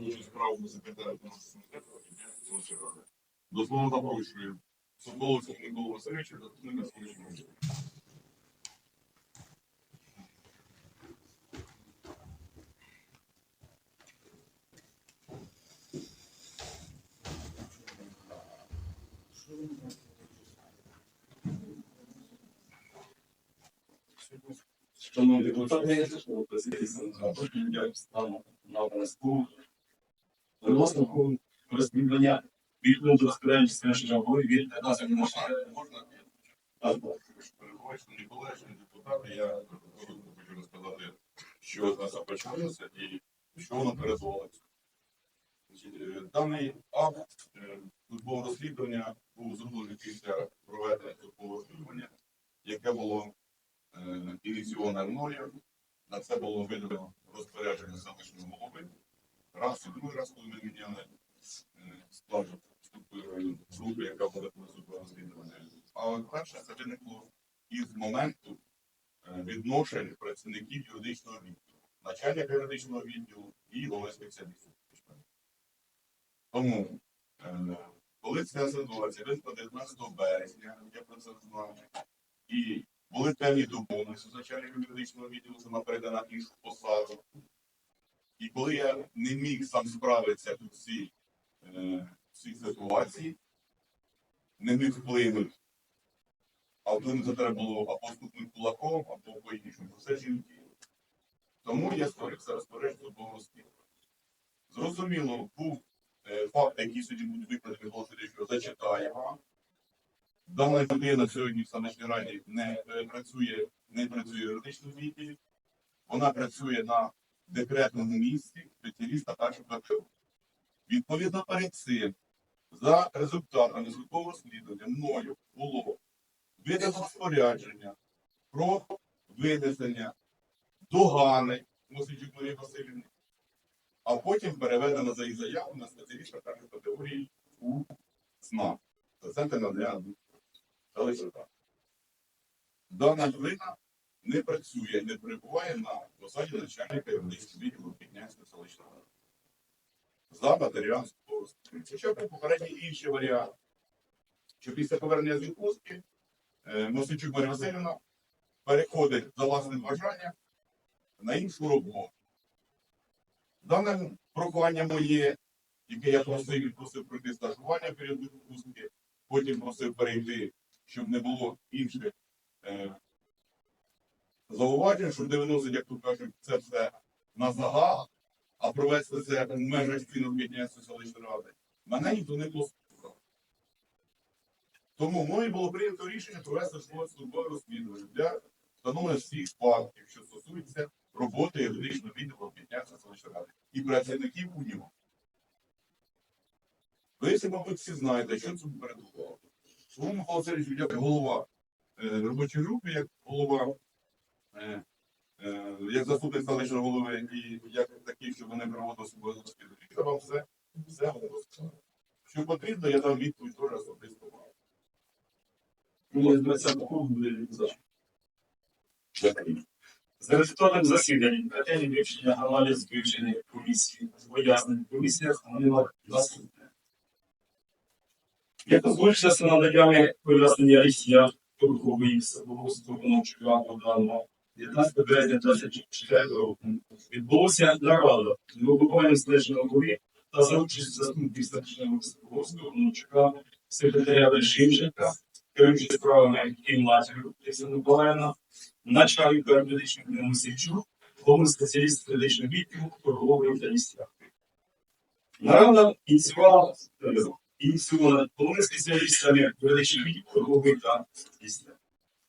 Дуже справу секретаря комітету селищної ради. До слова запрошую Соболовця Миколу Васильовича, заступника селищного голови. Шановні депутати, я стану на обов'язку розрахунку розслідування відповіді до розпорядження шляхової від 15 Можна, можна? Так. Перебуваючи, не не депутати, я хочу розказати, що з нас почалося і що воно передувалося. Е, Даний акт е, службового розслідування був зроблений після проведення службового розслідування, яке було е, ініційоване мною. На це було видано розпорядження селищного голови. Раз і другий раз, коли ми міняли е, склад структури групи, яка буде службове розслідування. А от перше це виникло із моменту е, відношень працівників юридичного відділу, начальника юридичного відділу і голови спеціалістів. Тому, е, коли ця ситуація виникла 19 березня, я про це знаю, і були певні домовленості з начальником юридичного відділу, що вона перейде на іншу посаду. І коли я не міг сам справитися у цій, е, ситуації, не міг вплинути а вплинути треба було або стукнути кулаком, або по іншому. Це жінки. Тому я створив це розпорядження розслідування. Зрозуміло, був е, факт, який сьогодні будуть викладені голоси, що зачитаємо. Дана людина сьогодні в Саночній раді не е, працює, не працює в юридичному відділі. Вона працює на декретному місці спеціаліста першого КПУ. Відповідно перед цим, за результатами службового розслідування мною було видано розпорядження про винесення догани Марії Васильівни, а потім переведено за її заяву на спеціаліста першої категорії у СНАП. Надання Залишка. Дана людина не працює, не перебуває на посаді начальника юридичного відділу Піднянської селищної ради. За службового розслідування. Хоча б попередній інший варіант, що після повернення з відпустки е, Мосичук Марія Васильівна переходить за власним бажанням на іншу роботу. Дане прохання моє, яке я просив, він просив пройти стажування перед відпустки, потім просив перейти, щоб не було інших е, щоб не виносить, як тут кажуть, це все на загал, а провести це в межах Піднясної селищної ради. Мене ніхто не послухав. Тому мною було прийнято рішення провести службове розслідування для встановлення всіх фактів, що стосуються роботи юридичного відділу Піднясної селищної ради і працівників у нього. Ви всі, мабуть, всі знаєте, що це передувало. Тому Михайло Васильович, як голова е, робочої групи, як голова, як заступник селищного голови і як такий, що вони проводили собою розслідування. Я вам все, все готово сказати. Що потрібно, я дам відповідь теж особисто вам. Ну, з 20 буде за. Дякую. За результатом засідань, ретельні вивчення аналіз вивчених комісій, пояснень в комісіях становило наступне. Як озвучилося надаями пояснення рішення Туркової Садового виконавчого даного 19 березня 24 року відбулося нарада з вибухуванням селищного голови та за участю заступників селищного Садового виконавчика секретаря Вершинченка, керуючи справами Кімнатів Лісина Миколаївна, начальника юридичних Мусичук, головний спеціаліст юридичного відділу, торгової та місця. Нарада ініціювала е, ініціювана головними спеціалістами юридичних відділів, торгової та місця.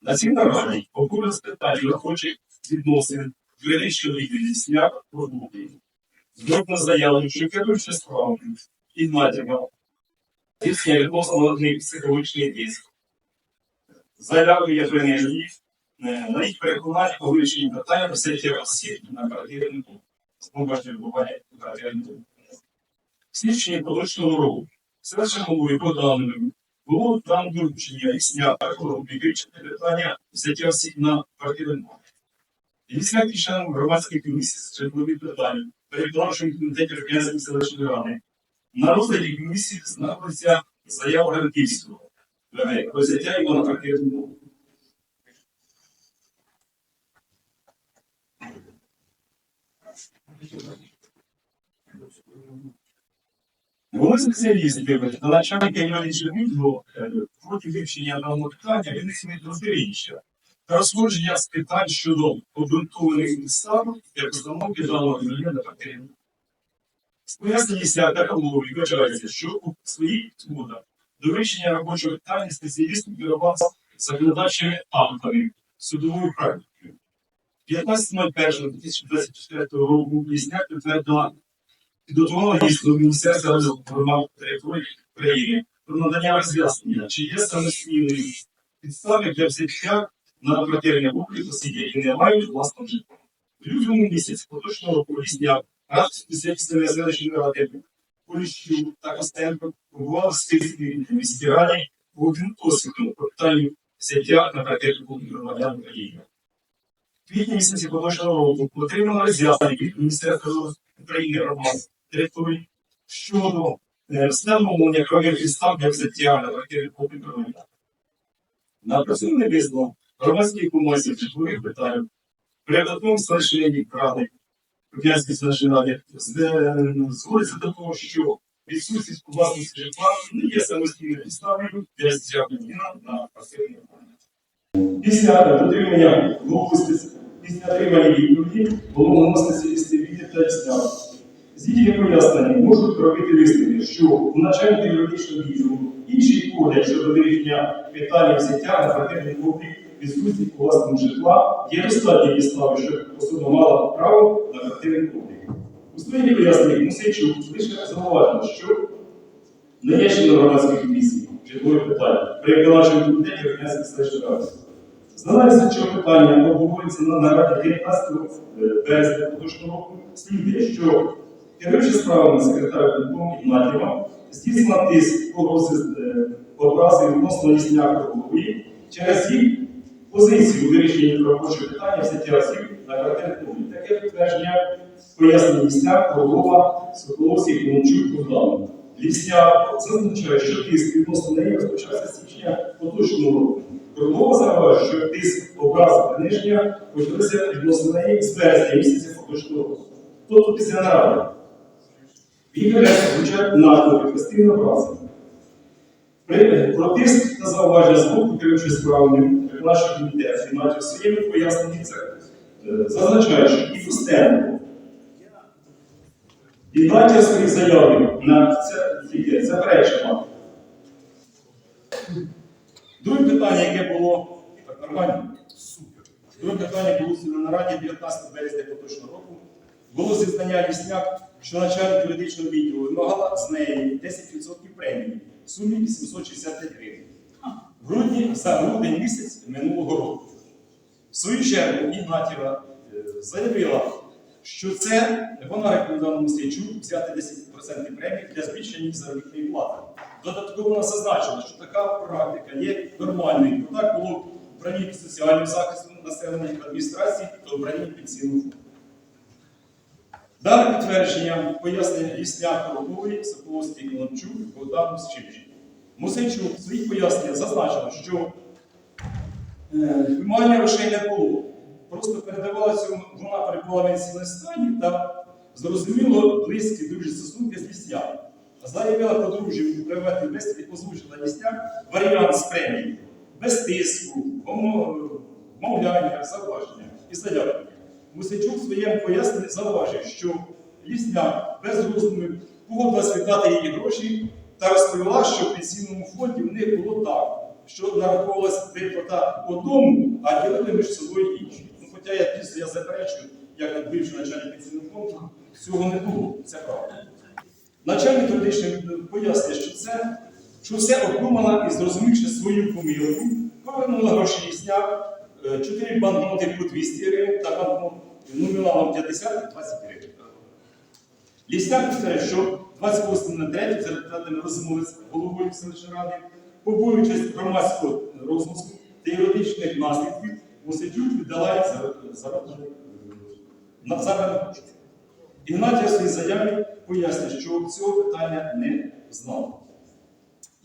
На цій нараді обговорили питання охочих відносин відділу місця торгової. Зробно заявлено, що керуючи справами Ігнатіва, здійснює відносно одних психологічних дій. Заявою є принижені Е, на їх переконання по вирішенні питання просить осіб на квартирнику. Побачити відбування квартирнику. В поточного року селищним головою по даним було там доручення рішення вирішити питання взяття осіб на квартирнику. Після рішення громадської комісії з житлові питання при виконавчому комітеті Рок'янської селищної ради. На розгляді комісії знаходиться заява Гранківського. Про взяття його на практику. Вони спеціалісти та начальники юридичного відділу е, проти вивчення даного питання винесені до розбіріння та розходження з питань щодо обґрунтованих підстав для постановки даного рішення на папері. З пояснення такого вважається, що у своїх згодах до вирішення робочого питання спеціаліст керувався законодавчими актами судовою практикою. 15.01.2024 року Лісняк підтвердила підготувала дійсно Міністерства розвитку території України про надання роз'яснення, чи є самостійною підстави для взяття на квартирні обліку осіб, які не мають власного житла. В лютому місяці поточного року Лісняк рад спеціалістами селищної ради Поліщук та Костенко побував з Київської міській раді один освіту по питанню взяття на обліку громадян України. В квітні місяці поточного року отримано роз'яснення від Міністерства України громад територій щодо е, встановлення кров'ях підстав для взяття на квартирі обліку громадян. На присутний визнав громадських комісій житлових питань, передатом селищної ради, Куп'янській селищної ради, згодиться до того, що відсутність у власності житла не є самостійною підставою для взяття на квартирі. Після дотримання випустиць, після отримання відповіді було наноситься листи відповіді та листя. З їхніх можуть робити висновки, що у начальника юридичного відділу інший погляд щодо вирішення питання взяття квартирний облік відсутність у власному житла є достатні підстави, щоб особа мала право на квартирний облік. У своїй поясненні Мусейчук лише зауважено, що не є членом громадських комісій житлових питань при виконавчому комітеті Князької селищної ради. З аналізу цього питання обговорюється на нараді 19 березня поточного року слідує, що керуючи справами секретаря виконкому Ігнатєва, здійснила тиск е, образи відносно лісняка голови через їх позицію у вирішенні робочого питання взяття осіб на квартирну облік. Таке підтвердження пояснення лісняк, голова, Соколовський, Кончук, Богдан. Лісняк зазначає, що тиск відносно неї розпочався січня поточного року. Крумова заявляє, що тиск образи приниження почалися відносно неї з березня місяця поточного року. Тобто після наради. Відео звучать наклепи, постійно образи. При- та зауваження з боку керуючої справами виконавчого комітету Ігнатів в своєму поясненні це е, зазначає, що і Костенко, Ігнатів своїх заявів на це заперечення. Друге питання, яке було так нормально, супер. Друге питання було на нараді 19 березня поточного року. Було зізнання лісняк, що начальник юридичного відділу вимагала з неї 10% премії в сумі 865 гривень. В грудні за грудень місяць минулого року. В свою чергу Ігнатєва е, заявила, що це вона рекомендувала Мосейчук взяти 10% премії для збільшення заробітної плати. Додатково вона зазначила, що така практика є нормальною, бо так було в управлінні соціального захисту населення адміністрації та управлінні пенсійного фонду. Дане підтвердження пояснення Лісняк Рокової, Соколовський Коломчук, Богдан Мосчевич. Мусейчук в своїх поясненнях зазначила, що е, вимагання грошей не було. Просто передавалося, вона перебувала в пенсійному стані та зрозуміло близькі дружні стосунки з лісням. Заявила подружжя у приватній бесіді, озвучила лісняк варіант з премії. Без тиску, вмовляння, зауваження і заявлення. Мусичук в своєму поясненні зауважив, що лісня без розуму погодилась віддати її гроші та розповіла, що в пенсійному фонді в них було так, що нараховувалася виплата одному, а ділили між собою інші. Ну, Хоча я дійсно я заперечую, як бивший начальник пенсійного фонду, цього не було. Це правда. Начальник юридичний пояснює, що це що все обдумала і зрозумівши свою помилку, повернула гроші лісня. Е, 4 банкноти по 200 гривень та банкнот номіналом 50 і 20 гривень. Лісняк повторяє, що 28 на 3 за результатами розмови з головою селищної ради, побоюючись громадського розмуску та юридичних наслідків, Мусидюк віддала на заради коштів. Ігнатія своїй заяві пояснює, що цього питання не знав.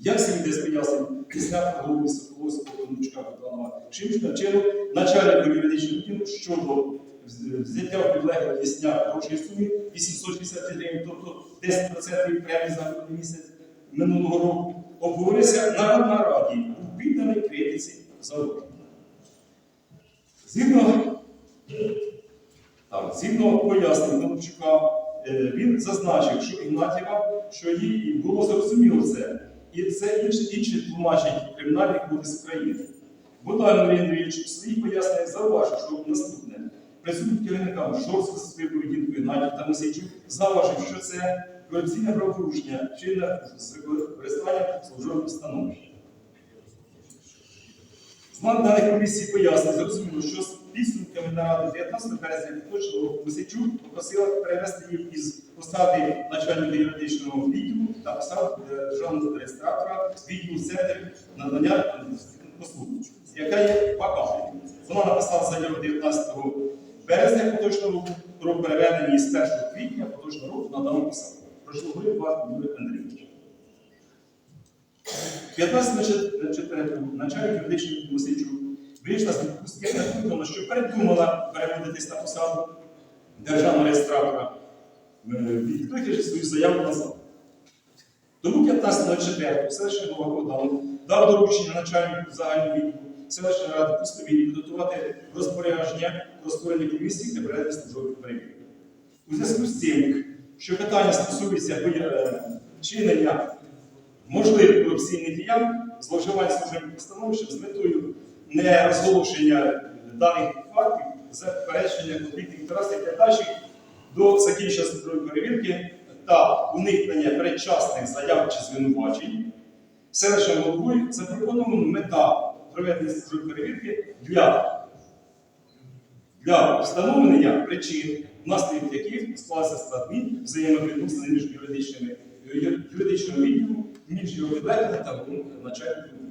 Як Сім'ї спояснив після голови Соколовського Конучка Богданова Шимчика чином начальнику юридичного відділу щодо взяття в підлеглих ясня грошей сумі 860 гривень, тобто 10% премії за місяць минулого року, обговорився на нараді у підданий критиці за Згідно, так, згідно пояснень Головчука, е, він зазначив, що Ігнатєва, що їй було зрозуміло це, і це інше, інше тлумачить Кримінальний кодекс України. Богдан Андрій Андрійович у своїх поясненнях зауважив, що наступне. Присутнім керівникам жорстко за своєю поведінкою Ігнатів та Мосійчук зауважив, що це корупційне правопорушення, чинне з використанням службових становищ. З даних комісії пояснень зрозуміло, що з підсумками наради 19 березня поточного року попросила перевести їх із посади начальника юридичного відділу та посади державного реєстратора відділу центрів надання послуг, яка є вакантною. Вона написала заяву 19 березня поточного року про переведення з 1 квітня поточного року на дану посаду. Говорити вас, Юрій Андрійович. 15.4 начальник юридичного Мосичук вийшла з відпустки що передумала переводитись на посаду державного реєстратора, відкликавши свою заяву назад. Тому 15.04 селищний голова Богдану дав доручення начальнику загального селищної ради пустові підготувати розпорядження про створення комісії для проведення службових перевірок. У зв'язку з цим, що питання стосується е, чинення можливих корупційних діянь, зловживань служебних становищем з метою не розголошення даних фактів, заперечення конфліктів інтересів і подальших до закінчення службової перевірки та уникнення передчасних заяв чи звинувачень, селищним головою запропоновано мета проведення службової перевірки для, для встановлення причин, внаслідок яких склалися складні взаємовідносини між юридичними юридичного відділу, між його підлеглими та начальником